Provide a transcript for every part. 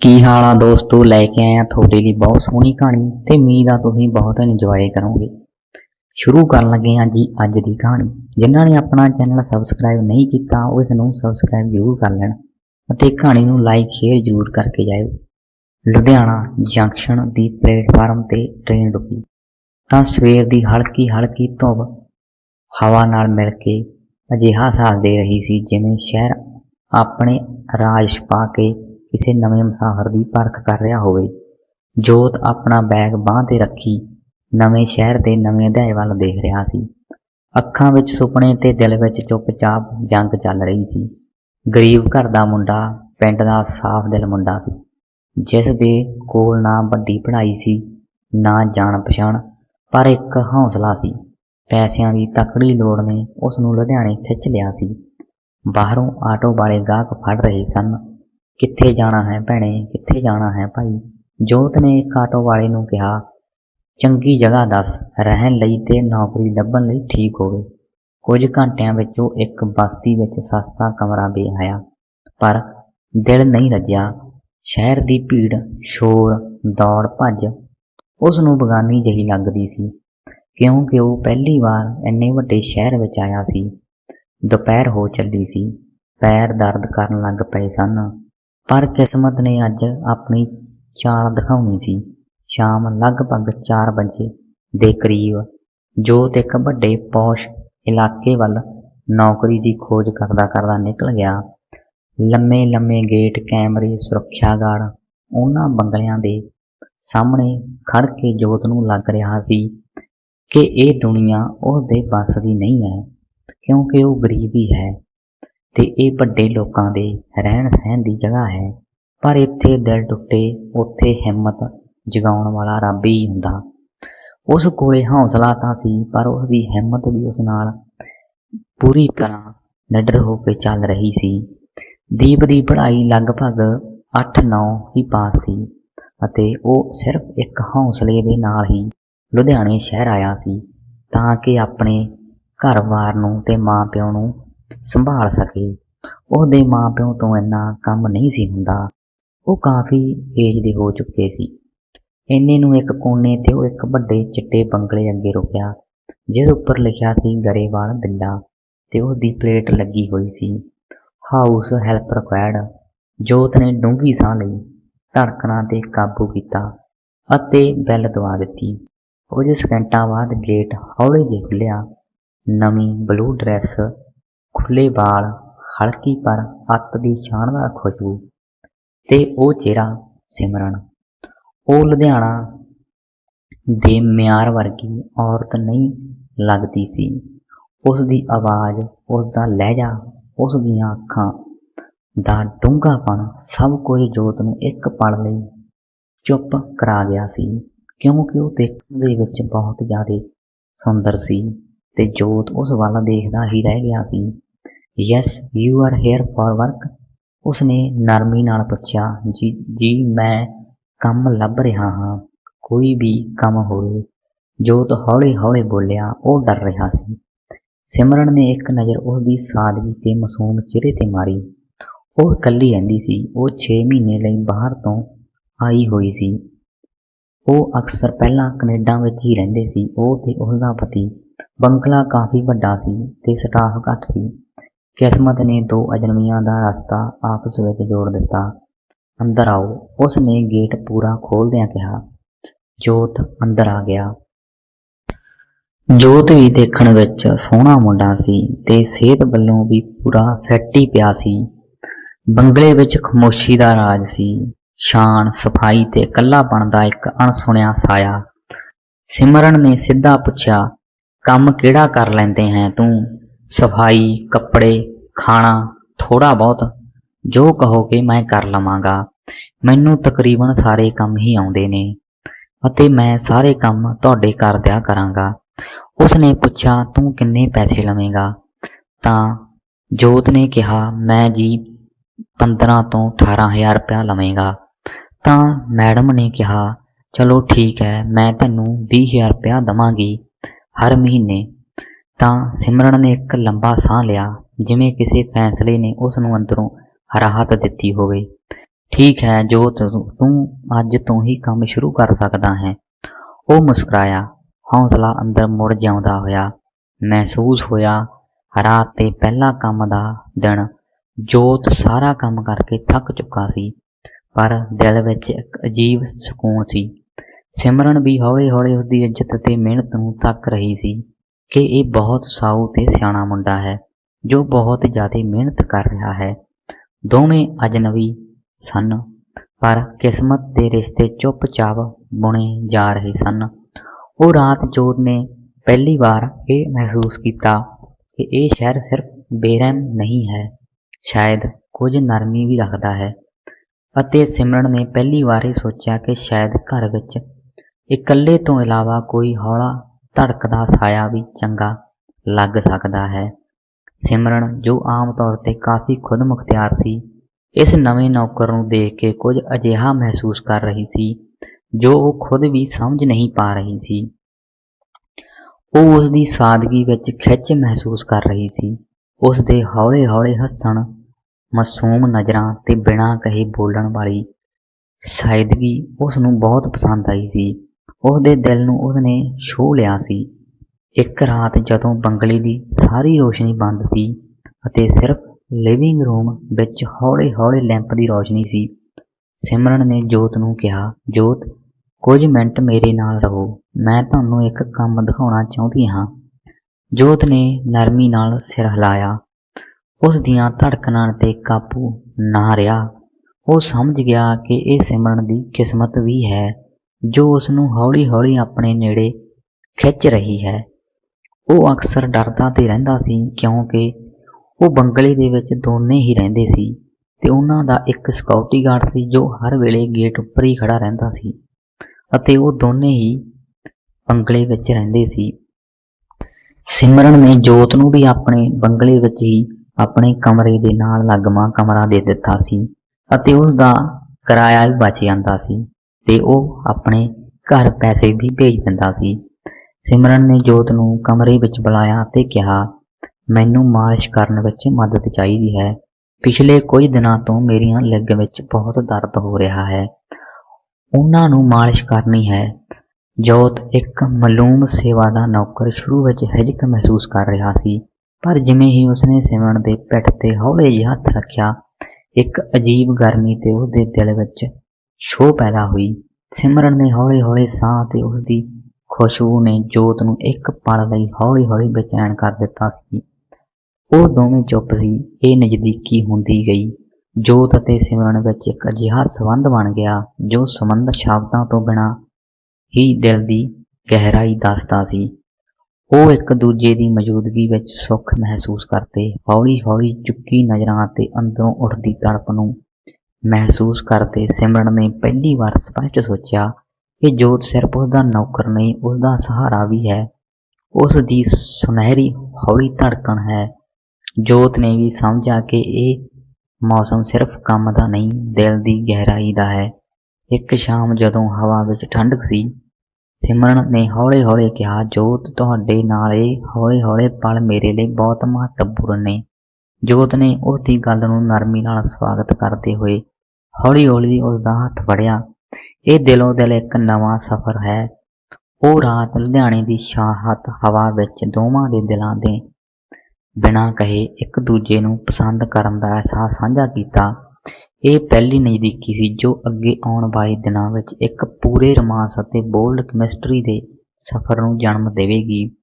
ਕੀ ਹਾਲ ਆ ਦੋਸਤੋ? ਲੈ ਕੇ ਆਇਆ ਤੁਹਾਡੇ ਲਈ ਬਹੁਤ ਸੋਹਣੀ ਕਹਾਣੀ ਤੇ ਉਮੀਦ ਆ ਤੁਸੀਂ ਬਹੁਤ ਇੰਜੋਏ ਕਰੋਗੇ। ਸ਼ੁਰੂ ਕਰਨ ਲੱਗੇ ਹਾਂ ਜੀ ਅੱਜ ਦੀ ਕਹਾਣੀ। ਜਿਨ੍ਹਾਂ ਨੇ ਆਪਣਾ ਚੈਨਲ ਸਬਸਕ੍ਰਾਈਬ ਨਹੀਂ ਕੀਤਾ ਉਹ ਇਸ ਨੂੰ ਸਬਸਕ੍ਰਾਈਬ ਜ਼ਰੂਰ ਕਰ ਲੈਣ ਅਤੇ ਕਹਾਣੀ ਨੂੰ ਲਾਈਕ ਸ਼ੇਅਰ ਜ਼ਰੂਰ ਕਰਕੇ ਜਾਇਓ। ਲੁਧਿਆਣਾ ਜੰਕਸ਼ਨ ਦੀ ਪਲੇਟਫਾਰਮ ਤੇ ਟ੍ਰੇਨ ਰੁਕੀ। ਤਾਂ ਸਵੇਰ ਦੀ ਹਲਕੀ ਹਲਕੀ ਧੁੱਪ ਹਵਾ ਨਾਲ ਮਿਲ ਕੇ ਅਜਿਹਾ ਸਾਹ ਦੇ ਰਹੀ ਸੀ ਜਿਵੇਂ ਸ਼ਹਿਰ ਆਪਣੇ ਰਾਜ ਪਾ ਕੇ ਕਿਸੇ ਨਵੇਂ ਮੁਸਾਫਰ ਦੀ ਪਰਖ ਕਰ ਰਿਹਾ ਹੋਵੇ। ਜੋਤ ਆਪਣਾ ਬੈਗ ਬਾਂਹ ਤੇ ਰੱਖੀ ਨਵੇਂ ਸ਼ਹਿਰ ਦੇ ਨਵੇਂ ਅਧਿਆਏ ਵੱਲ ਦੇਖ ਰਿਹਾ ਸੀ। ਅੱਖਾਂ ਵਿੱਚ ਸੁਪਨੇ ਤੇ ਦਿਲ ਵਿੱਚ ਚੁੱਪਚਾਪ ਜੰਗ ਚੱਲ ਰਹੀ ਸੀ। ਗਰੀਬ ਘਰ ਦਾ ਮੁੰਡਾ, ਪਿੰਡ ਦਾ ਸਾਫ਼ ਦਿਲ ਮੁੰਡਾ ਸੀ, ਜਿਸ ਦੇ ਕੋਲ ਨਾ ਵੱਡੀ ਪੜ੍ਹਾਈ ਸੀ, ਨਾ ਜਾਣ ਪਛਾਣ, ਪਰ ਇੱਕ ਹੌਸਲਾ ਸੀ। ਪੈਸਿਆਂ ਦੀ ਤਕੜੀ ਲੋੜ ਨੇ ਉਸ ਨੂੰ ਲੁਧਿਆਣੇ ਖਿੱਚ ਲਿਆ ਸੀ। ਬਾਹਰੋਂ ਆਟੋ ਵਾਲੇ ਗਾਹਕ ਫੜ ਰਹੇ ਸਨ। ਕਿੱਥੇ ਜਾਣਾ ਹੈ ਭੈਣੇ, ਕਿੱਥੇ ਜਾਣਾ ਹੈ ਭਾਈ? ਜੋਤ ਨੇ ਇੱਕ ਆਟੋ ਵਾਲੇ ਨੂੰ ਕਿਹਾ, ਚੰਗੀ ਜਗ੍ਹਾ ਦੱਸ, ਰਹਿਣ ਲਈ ਤੇ ਨੌਕਰੀ ਲੱਭਣ ਲਈ ਠੀਕ ਹੋਵੇ। ਕੁਝ ਘੰਟਿਆਂ ਵਿੱਚ ਉਹ ਇੱਕ ਬਸਤੀ ਵਿੱਚ ਸਸਤਾ ਕਮਰਾ ਵੇਖ ਆਇਆ, ਪਰ ਦਿਲ ਨਹੀਂ ਰੱਜਿਆ। ਸ਼ਹਿਰ ਦੀ ਭੀੜ, ਸ਼ੋਰ, ਦੌੜ, ਭੱਜ, ਉਸ ਨੂੰ ਬਗਾਨੀ ਜਹੀ ਲੱਗਦੀ ਸੀ, ਕਿਉਂਕਿ ਉਹ ਪਹਿਲੀ ਵਾਰ ਇੰਨੇ ਵੱਡੇ ਸ਼ਹਿਰ ਵਿੱਚ ਆਇਆ ਸੀ। ਦੁਪਹਿਰ ਹੋ ਚੱਲੀ ਸੀ, ਪੈਰ ਦਰਦ ਕਰਨ ਲੱਗ ਪਏ ਸਨ। ਪਰ ਕਿਸਮਤ ਨੇ ਅੱਜ ਆਪਣੀ ਚਾਲ ਦਿਖਾਉਣੀ ਸੀ। ਸ਼ਾਮ ਲਗਭਗ 4 ਵਜੇ ਦੇ ਕਰੀਬ ਜੋਤ ਇੱਕ ਵੱਡੇ ਪੌਸ਼ ਇਲਾਕੇ ਵੱਲ ਨੌਕਰੀ ਦੀ ਖੋਜ ਕਰਦਾ ਕਰਦਾ ਨਿਕਲ ਗਿਆ। ਲੰਮੇ ਲੰਮੇ ਗੇਟ, ਕੈਮਰੇ ਸੁਰੱਖਿਆ ਗਾਰਡ ਉਹਨਾਂ ਬੰਗਲਿਆਂ ਦੇ ਸਾਹਮਣੇ ਖੜ ਕੇ ਜੋਤ ਨੂੰ ਲੱਗ ਰਿਹਾ ਸੀ ਕਿ ਇਹ ਦੁਨੀਆ ਉਸ ਦੇ ਦੀ ਨਹੀਂ ਹੈ, ਕਿਉਂਕਿ ਉਹ ਗਰੀਬ ਹੀ ਹੈ। ਤੇ ਇਹ ਵੱਡੇ ਲੋਕਾਂ ਦੇ ਰਹਿਣ ਸਹਿਣ ਦੀ ਜਗ੍ਹਾ ਹੈ। ਪਰ ਇੱਥੇ ਦਿਲ ਟੁੱਟੇ, ਉੱਥੇ ਹਿੰਮਤ ਜਗਾਉਣ ਵਾਲਾ ਰੱਬ ਹੀ ਹੁੰਦਾ। ਉਸ ਕੋਲੇ ਹੌਸਲਾ ਤਾਂ ਸੀ, ਪਰ ਉਸ ਦੀ ਹਿੰਮਤ ਵੀ ਉਸ ਨਾਲ ਪੂਰੀ ਤਰ੍ਹਾਂ ਨਿਡਰ ਹੋ ਕੇ ਚੱਲ ਰਹੀ ਸੀ। ਦੀਪ ਦੀ ਪੜ੍ਹਾਈ ਲਗਭਗ 8-9 ਹੀ ਪਾਸ ਸੀ ਅਤੇ ਉਹ ਸਿਰਫ ਇੱਕ ਹੌਸਲੇ ਦੇ ਨਾਲ ਹੀ ਲੁਧਿਆਣੇ ਸ਼ਹਿਰ ਆਇਆ ਸੀ, ਤਾਂ ਕਿ ਆਪਣੇ ਘਰ-ਬਾਰ ਨੂੰ ਤੇ ਮਾਂ-ਪਿਓ ਨੂੰ ਸੰਭਾਲ ਸਕੇ। ਉਹਦੇ ਮਾਂ-ਪਿਓ ਤੋਂ ਇੰਨਾ ਕੰਮ ਨਹੀਂ ਸੀ ਹੁੰਦਾ। ਉਹ ਕਾਫੀ ਏਜ ਦੇ ਹੋ ਚੁੱਕੇ ਸੀ। ਇੰਨੇ ਨੂੰ ਇੱਕ ਕੋਨੇ ਤੇ ਉਹ ਇੱਕ ਵੱਡੇ ਚਿੱਟੇ ਬੰਗਲੇ ਅੱਗੇ ਰੁਕਿਆ, ਜਿਸ ਉੱਪਰ ਲਿਖਿਆ ਸੀ ਗਰੇਵਾਲ ਬਿੱਲਾ, ਤੇ ਉਸ ਦੀ ਪਲੇਟ ਲੱਗੀ ਹੋਈ ਸੀ। House help required. ਜੋਤ ਨੇ ਡੂੰਘੀ ਸਾਹ ਲਈ ਧੜਕਣਾਂ ਤੇ ਕਾਬੂ ਕੀਤਾ ਅਤੇ ਬੈਲ ਦਵਾ ਦਿੱਤੀ। ਕੁਝ ਸਕਿੰਟਾਂ ਬਾਅਦ ਗੇਟ ਹੌਲੀ ਜਿਹੀ ਖੁੱਲਿਆ ਨਵੀਂ ਬਲੂ ਡਰੈਸ ਖੁੱਲੇ ਵਾਲ, ਹਲਕੀ ਪਰ ਅੱਤ ਦੀ ਸ਼ਾਨਦਾਰ ਖੁਸ਼ਬੂ ਤੇ ਉਹ ਚਿਹਰਾ ਸਿਮਰਨ। ਉਹ ਲੁਧਿਆਣਾ ਦੇ ਮਿਆਰ ਵਰਗੀ ਔਰਤ ਨਹੀਂ ਲੱਗਦੀ ਸੀ। ਉਸ ਦੀ ਆਵਾਜ਼, ਉਸ ਦਾ ਲਹਿਜਾ, ਉਸ ਦੀਆਂ ਅੱਖਾਂ ਦਾ ਡੂੰਘਾਪਣ ਸਭ ਕੁਝ ਜੋਤ ਨੂੰ ਇੱਕ ਪਲ ਲਈ ਚੁੱਪ ਕਰਾ ਗਿਆ ਸੀ, ਕਿਉਂਕਿ ਉਹ ਦੇਖਣ ਦੇ ਵਿੱਚ ਬਹੁਤ ਜ਼ਿਆਦਾ ਸੁੰਦਰ ਸੀ। ਤੇ ਜੋਤ ਉਸ ਵੱਲ ਦੇਖਦਾ ਹੀ ਰਹਿ ਗਿਆ ਸੀ। Yes you are here for work ਉਸਨੇ ਨਰਮੀ ਨਾਲ ਪੁੱਛਿਆ, ਜੀ ਜੀ, ਮੈਂ ਕੰਮ ਲੱਭ ਰਿਹਾ ਹਾਂ, ਕੋਈ ਵੀ ਕੰਮ ਹੋਵੇ। ਜੋਤ ਹੌਲੀ ਹੌਲੀ ਬੋਲਿਆ, ਉਹ ਡਰ ਰਿਹਾ ਸੀ। ਸਿਮਰਨ ਨੇ ਇੱਕ ਨਜ਼ਰ ਉਸ ਦੀ ਸਾਦਗੀ ਤੇ ਮਾਸੂਮ ਚਿਹਰੇ ਤੇ ਮਾਰੀ। ਉਹ ਇਕੱਲੀ ਰਹਿੰਦੀ ਸੀ, ਉਹ 6 ਮਹੀਨੇ ਲਈ ਬਾਹਰ ਤੋਂ ਆਈ ਹੋਈ ਸੀ। ਉਹ ਅਕਸਰ ਪਹਿਲਾਂ ਕੈਨੇਡਾ ਵਿੱਚ ਹੀ ਰਹਿੰਦੇ ਸੀ, ਉਹ ਤੇ ਉਸ ਦਾ ਪਤੀ ਬੰਗਲਾ ਕਾਫੀ ਵੱਡਾ ਸੀ ਤੇ ਸਟਾਫ ਘੱਟ ਸੀ। ਕਿਸਮਤ ਨੇ ਦੋ ਅਜਨਬੀਆਂ ਦਾ ਰਸਤਾ ਆਪਸ ਵਿੱਚ ਜੋੜ ਦਿੱਤਾ। ਅੰਦਰ ਆਓ, ਉਸ ਨੇ ਗੇਟ ਪੂਰਾ ਖੋਲਦਿਆਂ ਕਿਹਾ, ਜੋਤ, ਅੰਦਰ ਆ ਗਿਆ। ਜੋਤ ਵੀ ਦੇਖਣ ਵਿੱਚ ਸੋਹਣਾ ਮੁੰਡਾ ਸੀ ਤੇ ਸਿਹਤ ਵੱਲੋਂ ਵੀ ਪੂਰਾ ਫਿੱਟ ਹੀ ਪਿਆ ਸੀ। ਬੰਗਲੇ ਵਿੱਚ ਖਮੋਸ਼ੀ ਦਾ ਰਾਜ ਸੀ। ਸ਼ਾਨ, ਸਫ਼ਾਈ ਤੇ ਇਕੱਲਾਪਣ ਦਾ ਇੱਕ ਅਣਸੁਣਿਆ ਸਾਇਆ। ਸਿਮਰਨ ਨੇ ਸਿੱਧਾ ਪੁੱਛਿਆ ਕੰਮ ਕਿਹੜਾ ਕਰ ਲੈਂਦੇ ਹੈ ਤੂੰ? ਸਫ਼ਾਈ, ਕੱਪੜੇ, ਖਾਣਾ ਥੋੜਾ ਬਹੁਤ। ਜੋ ਕਹੋਗੇ ਮੈਂ ਕਰ ਲਵਾਂਗਾ। ਮੈਨੂੰ ਤਕਰੀਬਨ ਸਾਰੇ ਕੰਮ ਹੀ ਆਉਂਦੇ ਨੇ ਅਤੇ ਮੈਂ ਸਾਰੇ ਕੰਮ ਤੁਹਾਡੇ ਕਰ ਦਿਆ ਕਰਾਂਗਾ। ਉਸ ਨੇ ਪੁੱਛਿਆ, ਤੂੰ ਕਿੰਨੇ ਪੈਸੇ ਲਵੇਂਗਾ? ਤਾਂ ਜੋਤ ਨੇ ਕਿਹਾ, ਮੈਂ ਜੀ 15 ਤੋਂ 18000 ਰੁਪਇਆ ਲਵੇਂਗਾ। ਤਾਂ ਮੈਡਮ ਨੇ ਕਿਹਾ, ਚਲੋ ਠੀਕ ਹੈ, ਮੈਂ ਤੈਨੂੰ 20000 ਰੁਪਇਆ ਦਵਾਂਗੀ। ਹਰ ਮਹੀਨੇ, ਤਾਂ ਸਿਮਰਨ ਨੇ ਇੱਕ ਲੰਬਾ ਸਾਹ ਲਿਆ, ਜਿਵੇਂ ਕਿਸੇ ਫੈਸਲੇ ਨੇ ਉਸ ਨੂੰ ਅੰਦਰੋਂ ਰਾਹਤ ਦਿੱਤੀ ਹੋਵੇ। ਠੀਕ ਹੈ ਜੋ ਤੂੰ ਅੱਜ ਤੋਂ ਹੀ ਕੰਮ ਸ਼ੁਰੂ ਕਰ ਸਕਦਾ ਹੈ। ਉਹ ਮੁਸਕਰਾਇਆ। ਹੌਸਲਾ ਅੰਦਰ ਮੁੜ ਜਿਉਂਦਾ ਹੋਇਆ। ਮਹਿਸੂਸ ਹੋਇਆ, ਰਾਤ ਤੇ ਪਹਿਲਾ ਕੰਮ ਦਾ ਦਿਨ, ਜੋਤ ਸਾਰਾ ਕੰਮ ਕਰਕੇ ਥੱਕ ਚੁੱਕਾ ਸੀ, ਪਰ ਦਿਲ ਵਿੱਚ ਇੱਕ ਅਜੀਬ ਸਕੂਨ ਸੀ। ਸਿਮਰਨ ਵੀ ਹੌਲੀ-ਹੌਲੀ ਉਸਦੀ ਇੱਜ਼ਤ ਤੇ ਮਿਹਨਤ ਨੂੰ ਤੱਕ ਰਹੀ ਸੀ ਕਿ ਇਹ ਬਹੁਤ ਸਾਊ ਤੇ ਸਿਆਣਾ ਮੁੰਡਾ ਹੈ, ਜੋ ਬਹੁਤ ਜ਼ਿਆਦਾ ਮਿਹਨਤ ਕਰ ਰਿਹਾ ਹੈ। ਦੋਵੇਂ ਅਜਨਬੀ ਸਨ, ਪਰ ਕਿਸਮਤ ਦੇ ਰਿਸ਼ਤੇ ਚੁੱਪਚਾਪ ਬੁਣੇ ਜਾ ਰਹੇ ਸਨ। ਉਹ ਰਾਤ ਜੋਤ ਨੇ ਪਹਿਲੀ ਵਾਰ ਇਹ ਮਹਿਸੂਸ ਕੀਤਾ ਕਿ ਇਹ ਸ਼ਹਿਰ ਸਿਰਫ ਬੇਰਹਿਮ ਨਹੀਂ ਹੈ, ਸ਼ਾਇਦ ਕੁਝ ਨਰਮੀ ਵੀ ਰੱਖਦਾ ਹੈ। ਅਤੇ ਸਿਮਰਨ ਨੇ ਪਹਿਲੀ ਵਾਰ ਇਹ ਸੋਚਿਆ ਕਿ ਸ਼ਾਇਦ ਘਰ ਵਿੱਚ ਇਕੱਲੇ ਤੋਂ ਇਲਾਵਾ ਕੋਈ ਹੌਲਾ ਧੜਕਦਾ ਸਾਇਆ ਵੀ ਚੰਗਾ ਲੱਗ ਸਕਦਾ ਹੈ। ਸਿਮਰਨ, ਜੋ ਆਮ ਤੌਰ ਤੇ ਕਾਫੀ ਖੁਦ ਮੁਖਤਿਆਰ ਸੀ, ਇਸ ਨਵੇਂ ਨੌਕਰ ਨੂੰ ਦੇਖ ਕੇ ਕੁਝ ਅਜਿਹਾ ਮਹਿਸੂਸ ਕਰ ਰਹੀ ਸੀ, ਜੋ ਉਹ ਖੁਦ ਵੀ ਸਮਝ ਨਹੀਂ ਪਾ ਰਹੀ ਸੀ। ਉਹ ਉਸ ਦੀ ਸਾਦਗੀ ਵਿੱਚ ਖਿੱਚ ਮਹਿਸੂਸ ਕਰ ਰਹੀ ਸੀ। ਉਸ ਦੇ ਹੌਲੇ-ਹੌਲੇ ਹੱਸਣ, ਮਾਸੂਮ ਨਜ਼ਰਾਂ ਤੇ ਬਿਨਾਂ ਕਹੇ ਬੋਲਣ ਵਾਲੀ ਸਾਇਦਗੀ ਉਸ ਨੂੰ ਬਹੁਤ ਪਸੰਦ ਆਈ ਸੀ। ਉਸ ਦਿਲ ਨੂੰ ਉਸਨੇ ਛੂਹ ਲਿਆ ਸੀ। ਇੱਕ ਰਾਤ ਜਦੋਂ ਬੰਗਲੇ ਦੀ ਸਾਰੀ ਰੋਸ਼ਨੀ ਬੰਦ ਸੀ ਅਤੇ ਸਿਰਫ ਲਿਵਿੰਗ ਰੂਮ ਵਿੱਚ ਹੌਲੇ-ਹੌਲੇ ਲੈਂਪ ਦੀ ਰੋਸ਼ਨੀ ਸੀ, ਸਿਮਰਨ ਨੇ ਜੋਤ ਨੂੰ ਕਿਹਾ, ਜੋਤ, ਕੁਝ ਮਿੰਟ ਮੇਰੇ ਨਾਲ ਰਹੋ, ਮੈਂ ਤੁਹਾਨੂੰ ਇੱਕ ਕੰਮ ਦਿਖਾਉਣਾ ਚਾਹੁੰਦੀ ਹਾਂ। ਜੋਤ ਨੇ ਨਰਮੀ ਨਾਲ ਸਿਰ ਹਿਲਾਇਆ। ਉਸ ਦੀਆਂ ਧੜਕਣਾਂ ਤੇ ਕਾਬੂ ਨਾ ਰਿਹਾ। ਉਹ ਸਮਝ ਗਿਆ ਕਿ ਇਹ ਸਿਮਰਨ ਦੀ ਕਿਸਮਤ ਵੀ ਹੈ। ਜੋ ਉਸ ਨੂੰ ਹੌਲੀ-ਹੌਲੀ ਆਪਣੇ ਨੇੜੇ ਖਿੱਚ ਰਹੀ ਹੈ। ਉਹ ਅਕਸਰ ਡਰਦਾ ਤੇ ਰਹਿੰਦਾ ਸੀ ਕਿਉਂਕਿ ਉਹ ਬੰਗਲੇ ਦੇ ਵਿੱਚ ਦੋਨੇ ਹੀ ਰਹਿੰਦੇ ਸੀ ਤੇ ਉਹਨਾਂ ਦਾ ਇੱਕ ਸਿਕਿਉਰਿਟੀ ਗਾਰਡ ਸੀ ਜੋ ਹਰ ਵੇਲੇ ਗੇਟ ਉੱਪਰ ਹੀ ਖੜਾ ਰਹਿੰਦਾ ਸੀ ਅਤੇ ਉਹ ਦੋਨੇ ਹੀ ਬੰਗਲੇ ਵਿੱਚ ਰਹਿੰਦੇ ਸੀ। ਸਿਮਰਨ ਨੇ ਜੋਤ ਨੂੰ ਵੀ ਆਪਣੇ ਬੰਗਲੇ ਵਿੱਚ ਹੀ ਆਪਣੇ ਕਮਰੇ ਦੇ ਨਾਲ ਲੱਗਮਾ ਕਮਰਾ ਦੇ ਦਿੱਤਾ ਸੀ ਅਤੇ ਉਸ ਦਾ ਕਿਰਾਇਆ ਵੀ ਬਚ ਜਾਂਦਾ ਸੀ। ਤੇ ਉਹ ਆਪਣੇ ਘਰ ਪੈਸੇ ਵੀ ਭੇਜ ਦਿੰਦਾ ਸੀ। ਸਿਮਰਨ ਨੇ ਜੋਤ ਨੂੰ ਕਮਰੇ ਵਿੱਚ ਬੁਲਾਇਆ ਤੇ ਕਿਹਾ, ਮੈਨੂੰ ਮਾਲਿਸ਼ ਕਰਨ ਵਿੱਚ ਮਦਦ ਚਾਹੀਦੀ ਹੈ। ਪਿਛਲੇ ਕੁਝ ਦਿਨਾਂ ਤੋਂ ਮੇਰੀਆਂ ਲੱਗ ਵਿੱਚ ਬਹੁਤ ਦਰਦ ਹੋ ਰਿਹਾ ਹੈ। ਉਹਨਾਂ ਨੂੰ ਮਾਲਿਸ਼ ਕਰਨੀ ਹੈ। ਜੋਤ ਇੱਕ ਮਲੂਮ ਸੇਵਾ ਦਾ ਨੌਕਰ ਸ਼ੁਰੂ ਵਿੱਚ ਹਿਜਕ ਮਹਿਸੂਸ ਕਰ ਰਿਹਾ ਸੀ, ਪਰ ਜਿਵੇਂ ਹੀ ਉਸਨੇ ਸਿਮਰਨ ਦੇ ਪਿੱਠ ਤੇ ਹੌਲੇ ਜਿਹਾ ਹੱਥ ਰੱਖਿਆ, ਇੱਕ ਅਜੀਬ ਗਰਮੀ ਤੇ ਉਸਦੇ ਦਿਲ ਵਿੱਚ ਛੋਹ ਪੈਦਾ ਹੋਈ। ਸਿਮਰਨ ਨੇ ਹੌਲੇ-ਹੌਲੇ ਸਾਹ ਤੇ ਉਸਦੀ ਖੁਸ਼ਬੂ ਨੇ ਜੋਤ ਨੂੰ ਇੱਕ ਪਲ ਲਈ ਹੌਲੀ-ਹੌਲੀ ਬੇਚੈਨ ਕਰ ਦਿੱਤਾ ਸੀ। ਉਹ ਦੋਵੇਂ ਚੁੱਪ ਸੀ। ਇਹ ਨਜ਼ਦੀਕੀ ਹੁੰਦੀ ਗਈ। ਜੋਤ ਅਤੇ ਸਿਮਰਨ ਵਿੱਚ ਇੱਕ ਅਜਿਹਾ ਸੰਬੰਧ ਬਣ ਗਿਆ, ਜੋ ਸੰਬੰਧ ਸ਼ਬਦਾਂ ਤੋਂ ਬਿਨਾਂ ਹੀ ਦਿਲ ਦੀ ਗਹਿਰਾਈ ਦੱਸਦਾ ਸੀ। ਉਹ ਇੱਕ ਦੂਜੇ ਦੀ ਮੌਜੂਦਗੀ ਵਿੱਚ ਸੁੱਖ ਮਹਿਸੂਸ ਕਰਦੇ, ਹੌਲੀ-ਹੌਲੀ ਚੁੱਕੀ ਨਜ਼ਰਾਂ ਤੇ ਅੰਦਰੋਂ ਉੱਠਦੀ ਤੜਪ ਨੂੰ ਮਹਿਸੂਸ ਕਰਦੇ ਸਿਮਰਨ ਨੇ ਪਹਿਲੀ ਵਾਰ ਸਪਸ਼ਟ ਸੋਚਿਆ ਕਿ ਜੋਤ ਸਿਰਫ ਉਸ ਦਾ ਨੌਕਰ ਨਹੀਂ ਉਸ ਦਾ ਸਹਾਰਾ ਵੀ ਹੈ। ਉਸ ਦੀ ਸੁਨਹਿਰੀ ਹੌਲੀ ਧੜਕਣ ਹੈ। ਜੋਤ ਨੇ ਵੀ ਸਮਝਿਆ ਕਿ ਇਹ ਮੌਸਮ ਸਿਰਫ ਕੰਮ ਦਾ ਨਹੀਂ, ਦਿਲ ਦੀ ਗਹਿਰਾਈ ਦਾ ਹੈ। ਇੱਕ ਸ਼ਾਮ ਜਦੋਂ ਹਵਾ ਵਿੱਚ ਠੰਡਕ ਸੀ, ਸਿਮਰਨ ਨੇ ਹੌਲੇ-ਹੌਲੇ ਕਿਹਾ, ਜੋਤ, ਤੁਹਾਡੇ ਨਾਲ ਇਹ ਹੌਲੇ-ਹੌਲੇ ਪਲ ਮੇਰੇ ਲਈ ਬਹੁਤ ਮਹੱਤਵਪੂਰਨ ਨੇ। ਜੋਤ ਨੇ ਉਸ ਦੀ ਗੱਲ ਨੂੰ ਨਰਮੀ ਨਾਲ ਸਵਾਗਤ ਕਰਦੇ ਹੋਏ ਹੌਲੀ-ਹੌਲੀ ਉਸ ਦਾ ਹੱਥ ਫੜਿਆ ਇਹ ਦਿਲੋਂ ਦਿਲ ਇੱਕ ਨਵਾਂ ਸਫ਼ਰ ਹੈ। ਉਹ ਰਾਤ ਲੁਧਿਆਣੇ ਦੀ ਸ਼ਾਹਤ ਹਵਾ ਵਿੱਚ ਦੋਵਾਂ ਦੇ ਦਿਲਾਂ ਦੇ ਬਿਨਾਂ ਕਹੇ ਇੱਕ ਦੂਜੇ ਨੂੰ ਪਸੰਦ ਕਰਨ ਦਾ ਅਹਿਸਾਸ ਸਾਂਝਾ ਕੀਤਾ। ਇਹ ਪਹਿਲੀ ਨਜ਼ਦੀਕੀ ਸੀ ਜੋ ਅੱਗੇ ਆਉਣ ਵਾਲੇ ਦਿਨਾਂ ਵਿੱਚ ਇੱਕ ਪੂਰੇ ਰੋਮਾਂਸ ਅਤੇ ਬੋਲਡ ਕੈਮਿਸਟਰੀ ਦੇ ਸਫ਼ਰ ਨੂੰ ਜਨਮ ਦੇਵੇਗੀ।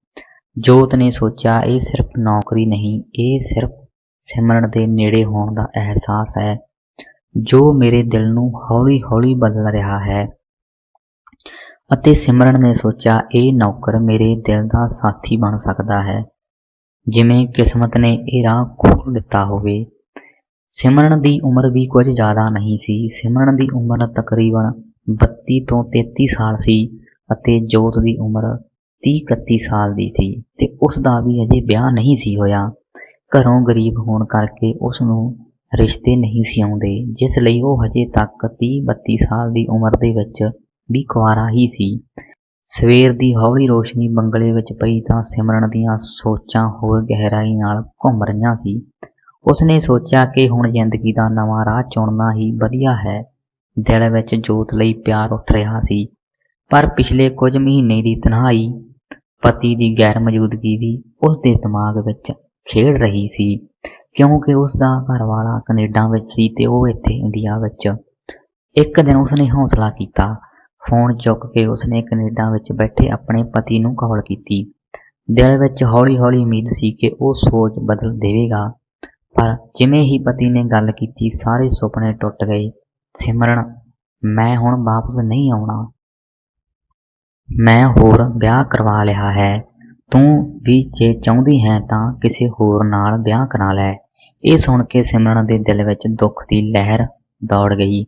ਜੋਤ ਨੇ ਸੋਚਿਆ, ਇਹ ਸਿਰਫ ਨੌਕਰੀ ਨਹੀਂ, ਇਹ ਸਿਰਫ ਸਿਮਰਨ ਦੇ ਨੇੜੇ ਹੋਣ ਦਾ ਅਹਿਸਾਸ ਹੈ। ਜੋ ਮੇਰੇ ਦਿਲ ਨੂੰ ਹੌਲੀ-ਹੌਲੀ ਬਦਲ ਰਿਹਾ ਹੈ। ਅਤੇ ਸਿਮਰਨ ਨੇ ਸੋਚਿਆ, ਇਹ ਨੌਕਰ ਮੇਰੇ ਦਿਲ ਦਾ ਸਾਥੀ ਬਣ ਸਕਦਾ ਹੈ। ਜਿਵੇਂ ਕਿਸਮਤ ਨੇ ਇਹ ਰਾਹ ਖੋਲ੍ਹ ਦਿੱਤਾ ਹੋਵੇ। ਸਿਮਰਨ ਦੀ ਉਮਰ ਵੀ ਕੁਝ ਜ਼ਿਆਦਾ ਨਹੀਂ ਸੀ। ਸਿਮਰਨ ਦੀ ਉਮਰ ਤਕਰੀਬਨ 32 ਤੋਂ 33 ਸਾਲ ਸੀ ਅਤੇ ਜੋਤ ਦੀ ਉਮਰ 30-31 ਸਾਲ ਦੀ ਸੀ ਤੇ ਉਸ ਦਾ ਵੀ ਅਜੇ ਵਿਆਹ ਨਹੀਂ ਸੀ ਹੋਇਆ। ਘਰੋਂ ਗਰੀਬ ਹੋਣ ਕਰਕੇ ਉਸ ਨੂੰ ਰਿਸ਼ਤੇ ਨਹੀਂ ਸੀ ਆਉਂਦੇ, ਜਿਸ ਲਈ ਉਹ ਹਜੇ ਤੱਕ 30-32 ਸਾਲ ਦੀ ਉਮਰ ਦੇ ਵਿੱਚ ਵੀ ਕੁਆਰਾ ਹੀ ਸੀ। ਸਵੇਰ ਦੀ ਹੌਲੀ ਰੋਸ਼ਨੀ ਬੰਗਲੇ ਵਿੱਚ ਪਈ ਤਾਂ ਸਿਮਰਨ ਦੀਆਂ ਸੋਚਾਂ ਹੋਰ ਗਹਿਰਾਈ ਨਾਲ ਘੁੰਮ ਰਹੀਆਂ ਸੀ। ਉਸਨੇ ਸੋਚਿਆ ਕਿ ਹੁਣ ਜ਼ਿੰਦਗੀ ਦਾ ਨਵਾਂ ਰਾਹ ਚੁਣਨਾ ਹੀ ਵਧੀਆ ਹੈ। ਦਿਲ ਵਿੱਚ ਜੋਤ ਲਈ ਪਿਆਰ ਉੱਠ ਰਿਹਾ ਸੀ। ਪਰ ਪਿਛਲੇ ਕੁਝ ਮਹੀਨੇ ਦੀ ਤਨਹਾਈ, ਪਤੀ ਦੀ ਗੈਰ ਮੌਜੂਦਗੀ ਵੀ ਉਸ ਦੇ ਦਿਮਾਗ ਵਿੱਚ ਖੇਡ ਰਹੀ ਸੀ। ਕਿਉਂਕਿ ਉਸ ਦਾ ਘਰਵਾਲਾ ਕੈਨੇਡਾ ਵਿੱਚ ਸੀ ਤੇ ਉਹ ਇੱਥੇ ਇੰਡੀਆ ਵਿੱਚ ਇੱਕ ਦਿਨ ਉਸਨੇ ਹੌਸਲਾ ਕੀਤਾ। ਫੋਨ ਚੁੱਕ ਕੇ ਉਸਨੇ ਕੈਨੇਡਾ ਵਿੱਚ ਬੈਠੇ ਆਪਣੇ ਪਤੀ ਨੂੰ ਕਾਲ ਕੀਤੀ। ਦਿਲ ਵਿੱਚ ਹੌਲੀ-ਹੌਲੀ ਉਮੀਦ ਸੀ ਕਿ ਉਹ ਸੋਚ ਬਦਲ ਦੇਵੇਗਾ। ਪਰ ਜਿਵੇਂ ਹੀ ਪਤੀ ਨੇ ਗੱਲ ਕੀਤੀ, ਸਾਰੇ ਸੁਪਨੇ ਟੁੱਟ ਗਏ। ਸਿਮਰਨ, ਮੈਂ ਹੁਣ ਵਾਪਸ ਨਹੀਂ ਆਉਣਾ। ਮੈਂ ਹੋਰ ਵਿਆਹ ਕਰਵਾ ਲਿਆ ਹੈ। ਤੂੰ ਵੀ ਜੇ ਚਾਹੁੰਦੀ ਹੈ ਤਾਂ ਕਿਸੇ ਹੋਰ ਨਾਲ ਵਿਆਹ ਕਰਾ ਲੈ। ਇਹ ਸੁਣ ਕੇ ਸਿਮਰਨ ਦੇ ਦਿਲ ਵਿੱਚ ਦੁੱਖ ਦੀ ਲਹਿਰ ਦੌੜ ਗਈ।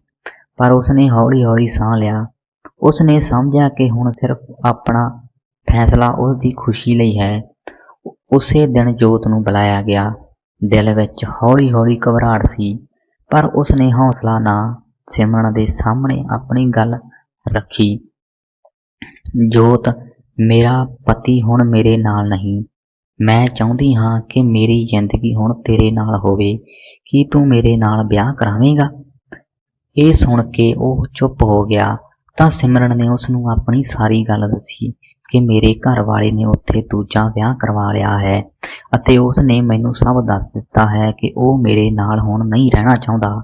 ਪਰ ਉਸਨੇ ਹੌਲੀ-ਹੌਲੀ ਸਾਹ ਲਿਆ। ਉਸਨੇ ਸਮਝਿਆ ਕਿ ਹੁਣ ਸਿਰਫ ਆਪਣਾ ਫੈਸਲਾ ਉਸ ਦੀ ਖੁਸ਼ੀ ਲਈ ਹੈ। ਉਸੇ ਦਿਨ ਜੋਤ ਨੂੰ ਬੁਲਾਇਆ ਗਿਆ। ਦਿਲ ਵਿੱਚ ਹੌਲੀ-ਹੌਲੀ ਘਬਰਾਹਟ ਸੀ, ਪਰ ਉਸਨੇ ਹੌਸਲਾ ਨਾ ਸਿਮਰਨ ਦੇ ਸਾਹਮਣੇ ਆਪਣੀ ਗੱਲ ਰੱਖੀ। ਜੋਤ, ਮੇਰਾ ਪਤੀ ਹੁਣ ਮੇਰੇ ਨਾਲ ਨਹੀਂ। ਮੈਂ ਚਾਹੁੰਦੀ ਹਾਂ ਕਿ ਮੇਰੀ ਜ਼ਿੰਦਗੀ ਹੁਣ ਤੇਰੇ ਨਾਲ ਹੋਵੇ, ਕੀ ਤੂੰ ਮੇਰੇ ਨਾਲ ਵਿਆਹ ਕਰਾਵੇਂਗਾ? ਇਹ ਸੁਣ ਕੇ ਉਹ ਚੁੱਪ ਹੋ ਗਿਆ, ਤਾਂ ਸਿਮਰਨ ਨੇ ਉਸ ਨੂੰ ਆਪਣੀ ਸਾਰੀ ਗੱਲ ਦੱਸੀ ਕਿ ਮੇਰੇ ਘਰ ਵਾਲੇ ਨੇ ਉੱਥੇ ਦੂਜਾ ਵਿਆਹ ਕਰਵਾ ਲਿਆ ਹੈ ਅਤੇ ਉਸ ਨੇ ਮੈਨੂੰ ਸਭ ਦੱਸ ਦਿੱਤਾ ਹੈ ਕਿ ਉਹ ਮੇਰੇ ਨਾਲ ਹੁਣ ਨਹੀਂ ਰਹਿਣਾ ਚਾਹੁੰਦਾ।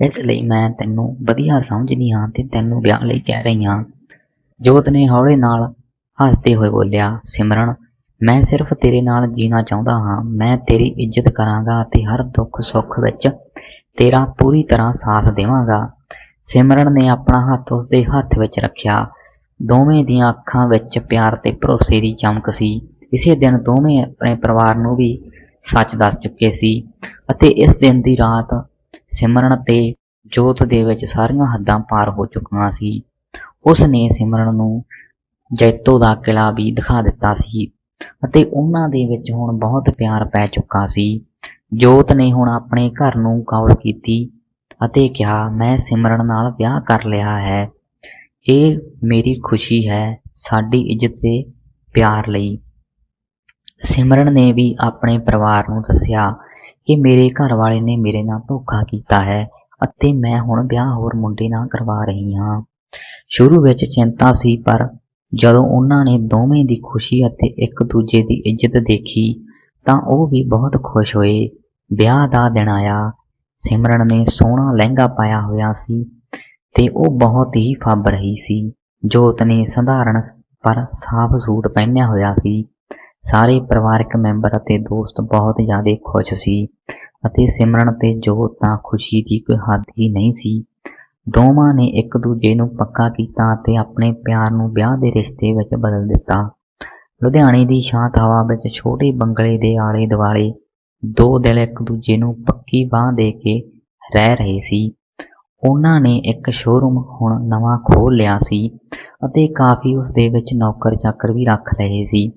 ਇਸ ਲਈ ਮੈਂ ਤੈਨੂੰ ਵਧੀਆ ਸਮਝਦੀ ਹਾਂ ਤੇ ਤੈਨੂੰ ਵਿਆਹ ਲਈ ਕਹਿ ਰਹੀ ਹਾਂ। ਜੋਤ ਨੇ ਹੌਲੇ ਨਾਲ ਹੱਸਦੇ ਹੋਏ ਬੋਲਿਆ, ਸਿਮਰਨ ਮੈਂ ਸਿਰਫ ਤੇਰੇ ਨਾਲ ਜੀਣਾ ਚਾਹੁੰਦਾ ਹਾਂ। ਮੈਂ ਤੇਰੀ ਇੱਜ਼ਤ ਕਰਾਂਗਾ ਅਤੇ ਹਰ ਦੁੱਖ ਸੁੱਖ ਵਿੱਚ ਤੇਰਾ ਪੂਰੀ ਤਰ੍ਹਾਂ ਸਾਥ ਦੇਵਾਂਗਾ। ਸਿਮਰਨ ਨੇ ਆਪਣਾ ਹੱਥ ਉਸਦੇ ਹੱਥ ਵਿੱਚ ਰੱਖਿਆ। ਦੋਵੇਂ ਦੀਆਂ ਅੱਖਾਂ ਵਿੱਚ ਪਿਆਰ ਤੇ ਭਰੋਸੇ ਦੀ ਚਮਕ ਸੀ। ਇਸੇ ਦਿਨ ਦੋਵੇਂ ਆਪਣੇ ਪਰਿਵਾਰ ਨੂੰ ਵੀ ਸੱਚ ਦੱਸ ਚੁੱਕੇ ਸੀ ਅਤੇ ਇਸ ਦਿਨ ਦੀ ਰਾਤ ਸਿਮਰਨ ਤੇ ਜੋਤ ਦੇ ਵਿੱਚ ਸਾਰੀਆਂ ਹੱਦਾਂ ਪਾਰ ਹੋ ਚੁੱਕੀਆਂ ਸੀ। ਉਸ ਨੇ ਸਿਮਰਨ ਨੂੰ ਜੈਤੋ ਦਾ ਕਿਲਾ ਵੀ ਦਿਖਾ ਦਿੱਤਾ ਸੀ। ਅਤੇ ਉਹਨਾਂ ਦੇ ਵਿੱਚ ਹੁਣ ਬਹੁਤ ਪਿਆਰ ਪੈ ਚੁੱਕਾ ਸੀ। ਜੋਤ ਨੇ ਹੁਣ ਆਪਣੇ ਘਰ ਨੂੰ ਕਾਲ ਕੀਤੀ ਅਤੇ ਕਿਹਾ, ਮੈਂ ਸਿਮਰਨ ਨਾਲ ਵਿਆਹ ਕਰ ਲਿਆ ਹੈ। ਇਹ ਮੇਰੀ ਖੁਸ਼ੀ ਹੈ ਸਾਡੀ ਇੱਜ਼ਤ ਤੇ ਪਿਆਰ ਲਈ। ਸਿਮਰਨ ਨੇ ਵੀ ਆਪਣੇ ਪਰਿਵਾਰ ਨੂੰ ਦੱਸਿਆ ਕਿ ਮੇਰੇ ਘਰ ਵਾਲੇ ਨੇ ਮੇਰੇ ਨਾਲ ਧੋਖਾ ਕੀਤਾ ਹੈ ਅਤੇ ਮੈਂ ਹੁਣ ਵਿਆਹ ਹੋਰ ਮੁੰਡੇ ਨਾਲ ਕਰਵਾ ਰਹੀ ਹਾਂ। ਸ਼ੁਰੂ ਵਿੱਚ ਚਿੰਤਾ ਸੀ, ਪਰ ਜਦੋਂ ਉਹਨਾਂ ਨੇ ਦੋਵੇਂ ਦੀ ਖੁਸ਼ੀ ਅਤੇ ਇੱਕ ਦੂਜੇ ਦੀ ਇੱਜ਼ਤ ਦੇਖੀ, ਤਾਂ ਉਹ ਵੀ ਬਹੁਤ ਖੁਸ਼ ਹੋਏ। ਵਿਆਹ ਦਾ ਦਿਨ ਆਇਆ। ਸਿਮਰਨ ਨੇ ਸੋਹਣਾ ਲਹਿੰਗਾ ਪਾਇਆ ਹੋਇਆ ਸੀ ਤੇ ਉਹ ਬਹੁਤ ਹੀ ਫੱਬ ਰਹੀ ਸੀ। ਜੋਤ ਨੇ ਸਧਾਰਨ ਪਰ ਸਾਫ਼ ਸੂਟ ਪਹਿਨਿਆ ਹੋਇਆ ਸੀ। ਸਾਰੇ ਪਰਿਵਾਰਕ ਮੈਂਬਰ ਅਤੇ ਦੋਸਤ ਬਹੁਤ ਜ਼ਿਆਦਾ ਖੁਸ਼ ਸੀ ਅਤੇ ਸਿਮਰਨ ਤੇ ਜੋਤ ਤਾਂ ਖੁਸ਼ੀ ਦੀ ਕੋਈ ਹੱਦ ਹੀ ਨਹੀਂ ਸੀ। ਦੋਵਾਂ ਨੇ ਇੱਕ ਦੂਜੇ ਨੂੰ ਪੱਕਾ ਕੀਤਾ ਅਤੇ ਆਪਣੇ ਪਿਆਰ ਨੂੰ ਵਿਆਹ ਦੇ ਰਿਸ਼ਤੇ ਵਿੱਚ ਬਦਲ ਦਿੱਤਾ। ਲੁਧਿਆਣੇ ਦੀ ਸ਼ਾਂਤ ਹਵਾ ਵਿੱਚ ਛੋਟੇ ਬੰਗਲੇ ਦੇ ਆਲੇ ਦੁਆਲੇ ਦੋ ਦਿਲ ਇੱਕ ਦੂਜੇ ਨੂੰ ਪੱਕੀ ਬਾਹ ਦੇ ਕੇ ਰਹਿ ਰਹੇ ਸੀ। ਉਹਨਾਂ ਨੇ ਇੱਕ ਸ਼ੋਰੂਮ ਹੁਣ ਨਵਾਂ ਖੋਲ੍ਹ ਲਿਆ ਸੀ ਅਤੇ ਕਾਫੀ ਉਸ ਦੇ ਵਿੱਚ ਨੌਕਰ ਚਾਕਰ ਵੀ ਰੱਖ ਰਹੇ ਸੀ।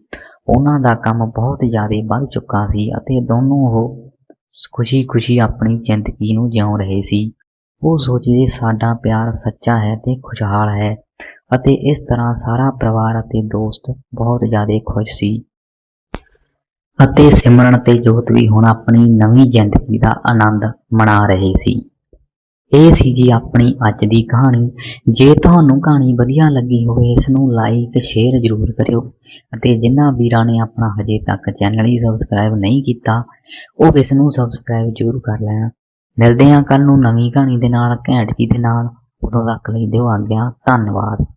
ਉਹਨਾਂ ਦਾ ਕੰਮ ਬਹੁਤ ਜ਼ਿਆਦਾ ਵੱਧ ਚੁੱਕਾ ਸੀ ਅਤੇ ਦੋਨੋਂ ਉਹ ਖੁਸ਼ੀ-ਖੁਸ਼ੀ ਆਪਣੀ ਜ਼ਿੰਦਗੀ ਨੂੰ ਜਿਉਂ ਰਹੇ ਸੀ। ਉਹ ਸੋਚਦੇ ਸਾਡਾ ਪਿਆਰ ਸੱਚਾ ਹੈ ਤੇ ਖੁਸ਼ਹਾਲ ਹੈ ਅਤੇ ਇਸ ਤਰ੍ਹਾਂ ਸਾਰਾ ਪਰਿਵਾਰ ਅਤੇ ਦੋਸਤ ਬਹੁਤ ਜ਼ਿਆਦਾ ਖੁਸ਼ ਸੀ। ਅਤੇ ਸਿਮਰਨ ਤੇ ਜੋਤ ਵੀ ਹੁਣ ਆਪਣੀ ਨਵੀਂ ਜ਼ਿੰਦਗੀ ਦਾ ਆਨੰਦ ਮਨਾ ਰਹੇ ਸੀ। ਇਹ ਸੀ ਜੀ ਆਪਣੀ ਅੱਜ ਦੀ ਕਹਾਣੀ। ਜੇ ਤੁਹਾਨੂੰ ਕਹਾਣੀ ਵਧੀਆ ਲੱਗੀ ਹੋਵੇ, ਇਸ ਨੂੰ ਲਾਈਕ ਸ਼ੇਅਰ ਜ਼ਰੂਰ ਕਰਿਓ ਅਤੇ ਜਿਨ੍ਹਾਂ ਵੀਰਾਂ ਨੇ ਆਪਣਾ ਹਜੇ ਤੱਕ ਚੈਨਲ ਹੀ ਸਬਸਕ੍ਰਾਈਬ ਨਹੀਂ ਕੀਤਾ, ਉਹ ਇਸ ਨੂੰ ਸਬਸਕ੍ਰਾਈਬ ਜ਼ਰੂਰ ਕਰ ਲੈਣਾ। ਮਿਲਦੇ ਹਾਂ ਕੱਲ ਨੂੰ ਨਵੀਂ ਕਹਾਣੀ ਦੇ ਨਾਲ, ਘੈਂਟ ਜੀ ਦੇ ਨਾਲ। ਉਦੋਂ ਤੱਕ ਲਈ ਦਿਓ ਆਗਿਆ। ਧੰਨਵਾਦ।